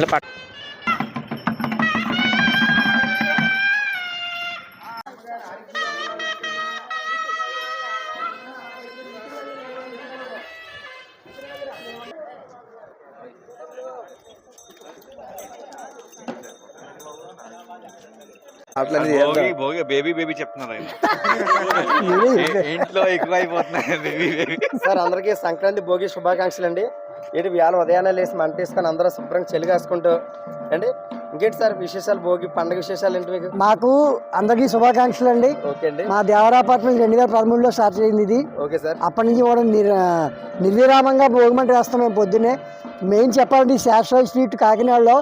అంటే పట్- Bhogi Bhogi baby baby చెప్తున్నారు ఇంట్లో ఎక్కువ అయిపోతున్నాయి బేబీ బేబీ. సార్ అందరికీ సంక్రాంతి భోగి శుభాకాంక్షలు అండి ఏంటి వేళ ఉదయాన్నే లేసి మంటేసుకొని అందరూ శుభ్రంగా చెలిగాసుకుంటూ అండి ఇంకేంటి సార్ విశేషాలు? భోగి పండగ విశేషాలు ఏంటి మీకు? మాకు అందరికీ శుభాకాంక్షలు అండి ఓకే అండి. మా దేవరా అపార్ట్మెంట్ రెండు వేల పదమూడులో స్టార్ట్ అయింది ఇది. Okay sir. అప్పటి నుంచి కూడా నిర్ నిర్విరామంగా భోగిమంట వేస్తాం మేము పొద్దున్నే. మెయిన్ చెప్పాలంటే ఈ శాస్త్రాల స్ట్రీట్ కాకినాడలో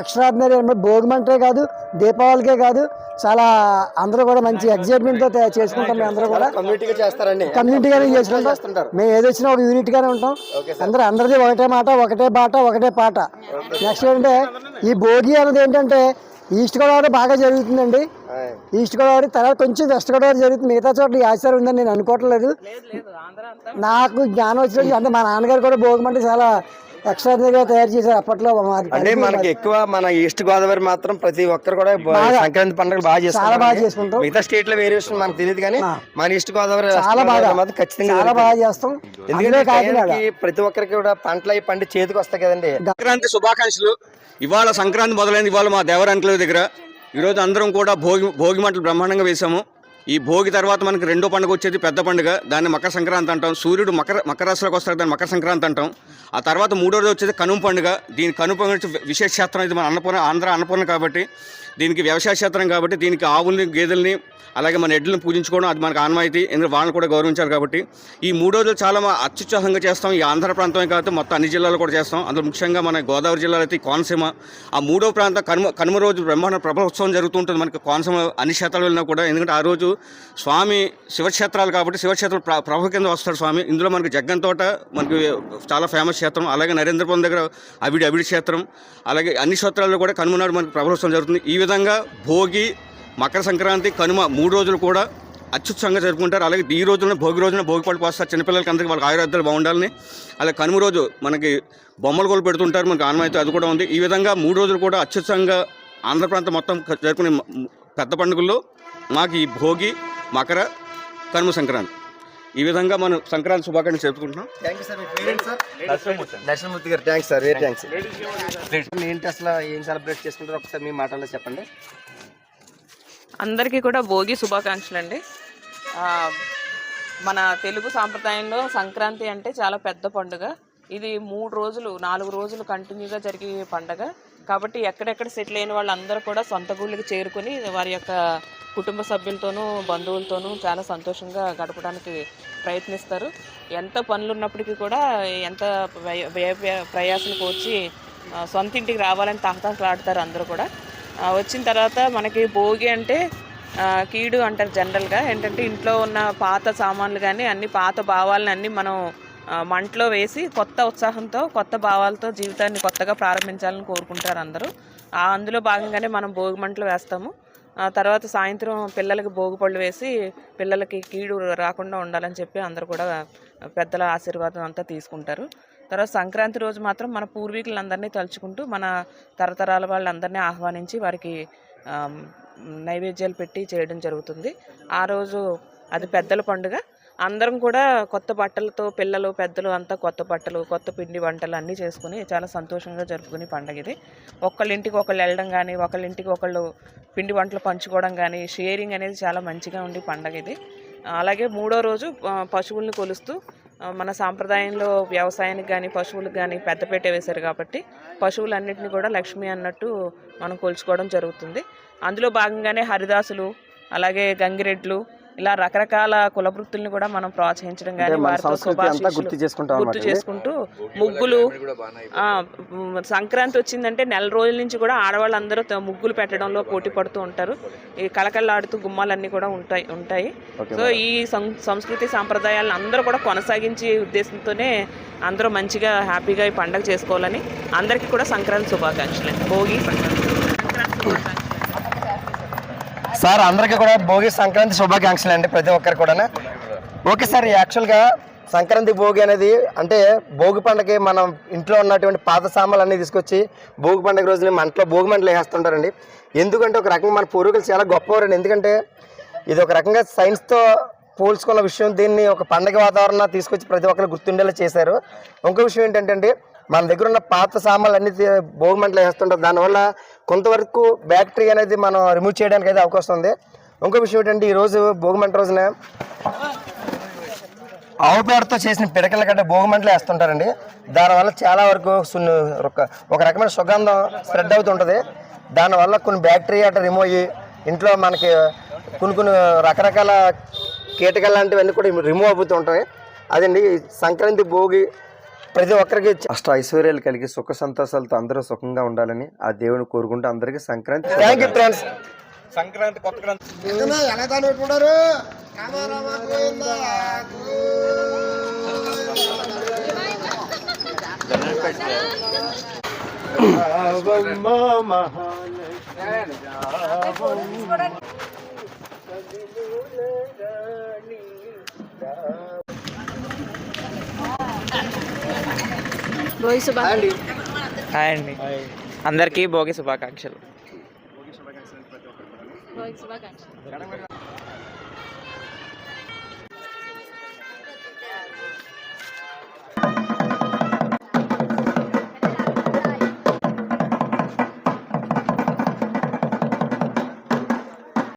ఎక్స్ట్రాడినరీ భోగిమంటే కాదు దీపావళికే కాదు చాలా అందరూ కూడా మంచి ఎగ్జైట్మెంట్తో తయారు చేసుకుంటాం మేము అందరూ కూడా. కమ్యూనిటీగా చేస్తారండి. కమ్యూనిటీగానే చేసుకుంటాం. మేము ఏది వచ్చినా ఒక యూనిట్ గానే ఉంటాం. అందరూ అందరిది ఒకటే మాట ఒకటే బాట ఒకటే పాట. నెక్స్ట్ ఏంటంటే ఈ భోగి అనేది ఏంటంటే ఈస్ట్ గోదావరి బాగా జరుగుతుందండి. ఈస్ట్ గోదావరి తర్వాత కొంచెం వెస్ట్ గోదావరి జరుగుతుంది. మిగతా చోట్ల ఈ ఆచారం ఉందని నేను అనుకోవట్లేదు. నాకు జ్ఞానం వచ్చిన అంటే మా నాన్నగారు కూడా భోగమంటే చాలా ఎక్స్ట్రాగా తయారు చేశారు అప్పట్లో అంటే మనకి ఎక్కువ మన ఈస్ట్ గోదావరి మాత్రం ప్రతి ఒక్కరు కూడా. సంక్రాంతి పండుగ బాగా చేసుకుంటారు బాగా చేసుకుంటాం. మిగతా స్టేట్లో వేరియేషన్ మనకు తెలియదు కానీ. మన ఈస్ట్ గోదావరి చాలా బాగా ఖచ్చితంగా చాలా. బాగా చేస్తాం ఎందుకంటే ప్రతి ఒక్కరికి కూడా పంటలు అయి పండి చేతికి వస్తాయి కదండి సంక్రాంతి శుభాకాంక్షలు ఇవాళ సంక్రాంతి మొదలైంది ఇవాళ మా దేవర అంకల దగ్గర ఈరోజు అందరం కూడా భోగి భోగి మంటలు బ్రహ్మాండంగా వేసాము ఈ భోగి తర్వాత మనకి రెండో పండుగ వచ్చేది పెద్ద పండుగ. దాన్ని మకర సంక్రాంతి అంటాం. సూర్యుడు మకర మకర రాశిలోకి వస్తాడు దాన్ని మకర సంక్రాంతి అంటాం. ఆ తర్వాత మూడో రోజు వచ్చేది కనుమ పండుగ. దీని కనుమ పండుగ విశేష క్షేత్రం ఇది మన అన్నపూర్ణ ఆంధ్ర అన్నపూర్ణ కాబట్టి దీనికి వ్యవసాయ క్షేత్రం కాబట్టి దీనికి ఆవుల్ని గేదెల్ని అలాగే మన ఎడ్లను పూజించుకోవడం అది మనకు ఆనవాయితీ. ఎందుకంటే వాళ్ళని కూడా గౌరవించారు కాబట్టి. ఈ మూడు రోజులు చాలా అత్యుత్సాహంగా చేస్తాం. ఈ ఆంధ్ర ప్రాంతమే కాబట్టి మొత్తం అన్ని జిల్లాలు కూడా చేస్తాం. అందులో ముఖ్యంగా మన గోదావరి జిల్లాలో అయితే కోనసీమ. ఆ మూడో ప్రాంతం కనుమ కనుమ రోజు బ్రహ్మాండ ప్రభోత్సవం జరుగుతుంటుంది మనకి కోనసీమ అన్ని క్షేత్రాలు వెళ్ళినా కూడా. ఎందుకంటే ఆ రోజు స్వామి శివక్షేత్రాలు కాబట్టి శివక్షేత్రం ప్రభు ప్రభ కింద వస్తాడు స్వామి. ఇందులో మనకి జగ్గన్ తోట మనకి చాలా ఫేమస్ క్షేత్రం. అలాగే నరేంద్రపురం దగ్గర అవిడి అవిడి క్షేత్రం. అలాగే అన్ని క్షేత్రాల్లో కూడా కనుమనాడు మనకి ప్రభోత్సవం జరుగుతుంది. ఈ విధంగా భోగి మకర సంక్రాంతి కనుమ మూడు రోజులు కూడా అత్యుత్సంగా జరుపుకుంటారు. అలాగే ఈ రోజున భోగి రోజున భోగి పళ్ళు పోస్తారు చిన్నపిల్లలకి అందరికీ వాళ్ళకి ఆయుర్వేదాలు బాగుండాలని. అలాగే కనుమ రోజు మనకి బొమ్మలు కోలు పెడుతుంటారు. మనకి ఆనవాయితీ అది కూడా ఉంది. ఈ విధంగా మూడు రోజులు కూడా అత్యుత్సంగా ఆంధ్ర ప్రాంతం మొత్తం జరుపుకునే పెద్ద పండుగల్లో మాకు ఈ భోగి మకర కనుమ సంక్రాంతి. ఈ విధంగా మనం సంక్రాంతి శుభాకాంక్షలు సార్ దర్శనమూర్తి. గారు థ్యాంక్స్ సార్ వెరీ థ్యాంక్స్ ఏంటి అసలు ఏం సెలబ్రేట్ చేసుకుంటారు ఒకసారి మీ మాటల్లో చెప్పండి. అందరికీ కూడా భోగి శుభాకాంక్షలు అండి మన తెలుగు సాంప్రదాయంలో సంక్రాంతి అంటే చాలా పెద్ద పండుగ. ఇది మూడు రోజులు నాలుగు రోజులు కంటిన్యూగా జరిగే పండగ. కాబట్టి ఎక్కడెక్కడ సెటిల్ అయిన వాళ్ళందరూ కూడా సొంత గుళ్ళకి చేరుకుని వారి యొక్క కుటుంబ సభ్యులతోనూ బంధువులతోనూ చాలా సంతోషంగా గడపడానికి ప్రయత్నిస్తారు. ఎంత పనులు ఉన్నప్పటికీ కూడా ఎంత వ్యయ- వ్యయ వ్యయ- సొంత ఇంటికి రావాలని తహతహలాడతారు అందరూ కూడా. వచ్చిన తర్వాత మనకి భోగి అంటే కీడు అంటారు జనరల్గా. ఏంటంటే ఇంట్లో ఉన్న పాత సామాన్లు కానీ అన్ని పాత భావాలని అన్నీ మనం మంటలో వేసి కొత్త ఉత్సాహంతో కొత్త భావాలతో జీవితాన్ని కొత్తగా ప్రారంభించాలని కోరుకుంటారు అందరూ. ఆ, అందులో భాగంగానే మనం భోగి మంటలు వేస్తాము. తర్వాత సాయంత్రం పిల్లలకి భోగి పళ్ళు వేసి పిల్లలకి కీడు రాకుండా ఉండాలని చెప్పి అందరూ కూడా పెద్దల ఆశీర్వాదం అంతా తీసుకుంటారు. తర్వాత సంక్రాంతి రోజు మాత్రం మన పూర్వీకులందరినీ తలుచుకుంటూ మన తరతరాల వాళ్ళందరినీ ఆహ్వానించి వారికి నైవేద్యాలు పెట్టి చేయడం జరుగుతుంది. ఆ రోజు అది పెద్దల పండుగ. అందరం కూడా కొత్త బట్టలతో పిల్లలు పెద్దలు అంతా కొత్త బట్టలు కొత్త పిండి వంటలు అన్నీ చేసుకుని చాలా సంతోషంగా జరుపుకునే పండుగ ఇది. ఒకళ్ళింటికి ఒకళ్ళు వెళ్ళడం కానీ ఒకళ్ళింటికి ఒకళ్ళు పిండి వంటలు పంచుకోవడం కానీ షేరింగ్ అనేది చాలా మంచిగా ఉండే పండగ ఇది. అలాగే మూడో రోజు పశువుల్ని కొలుస్తూ మన సాంప్రదాయంలో వ్యవసాయానికి కానీ పశువులకు కానీ పెద్దపేట వేశారు కాబట్టి పశువులన్నింటినీ కూడా లక్ష్మి అన్నట్టు మనం కొలుచుకోవడం జరుగుతుంది. అందులో భాగంగానే హరిదాసులు అలాగే గంగిరెడ్లు ఇలా రకరకాల కుల వృత్తుల్ని కూడా మనం ప్రోత్సహించడం కానీ వారితో గుర్తు చేసుకుంటాం గుర్తు చేసుకుంటూ ముగ్గులు సంక్రాంతి వచ్చిందంటే నెల రోజుల నుంచి కూడా ఆడవాళ్ళందరూ త- ముగ్గులు పెట్టడంలో పోటీ పడుతూ ఉంటారు. ఈ కళకళలాడుతూ గుమ్మాలన్నీ కూడా ఉంటాయి ఉంటాయి. సో ఈ సం- సంస్కృతి సాంప్రదాయాలను అందరూ కూడా కొనసాగించే ఉద్దేశంతోనే అందరూ మంచిగా హ్యాపీగా ఈ పండగ చేసుకోవాలని అందరికీ కూడా సంక్రాంతి శుభాకాంక్షలు భోగి సంక్రాంతి. సంక్రాంతి శుభాకాంక్షలు సార్ అందరికీ కూడా భోగి సంక్రాంతి శుభాకాంక్షలు అండి ప్రతి ఒక్కరు కూడా ఓకే సార్ యాక్చువల్గా సంక్రాంతి భోగి అనేది అంటే భోగి పండగకి మనం ఇంట్లో ఉన్నటువంటి పాత సామాన్లు అన్నీ తీసుకొచ్చి భోగి పండుగ రోజున మంటలో భోగి మంటలు వేస్తుంటారండి ఎందుకంటే ఒక రకంగా మన పూర్వీకులు చాలా గొప్పవారండి. ఎందుకంటే ఇది ఒక రకంగా సైన్స్తో పోల్చుకున్న విషయం. దీన్ని ఒక పండగ వాతావరణం తీసుకొచ్చి ప్రతి ఒక్కరు గుర్తుండేలా చేశారు. ఇంకో విషయం ఏంటంటే అండి మన దగ్గర ఉన్న పాత సామాన్లు అన్ని భోగి మంటలు వేస్తుంటారు. దానివల్ల కొంతవరకు బ్యాక్టీరియా అనేది మనం రిమూవ్ చేయడానికి అయితే అవకాశం ఉంది. ఇంకో విషయం ఏంటంటే ఈరోజు భోగి మంట రోజున ఆవు పేడతో చేసిన పిడకల భోగి భోగిమంటలు వేస్తుంటారండి. దానివల్ల చాలా వరకు సున్ను ఒక రకమైన సుగంధం స్ప్రెడ్ అవుతుంటుంది. దానివల్ల కొన్ని బ్యాక్టీరియా అట్లా రిమూవ్ అయ్యి ఇంట్లో మనకి కొన్ని కొన్ని రకరకాల కీటకాలు లాంటివన్నీ కూడా రిమూవ్ అవుతూ ఉంటాయి. అదండి సంక్రాంతి భోగి ప్రతి ఒక్కరికి అష్ట ఐశ్వర్యాలు కలిగి సుఖ సంతోషాలతో అందరూ సుఖంగా ఉండాలని ఆ దేవుని కోరుకుంటూ అందరికీ Sankranti thank you friends Sankranti కొత్త ఎలా పెట్టుకున్నారు హాయ్ అండి. అందరికీ భోగి శుభాకాంక్షలు.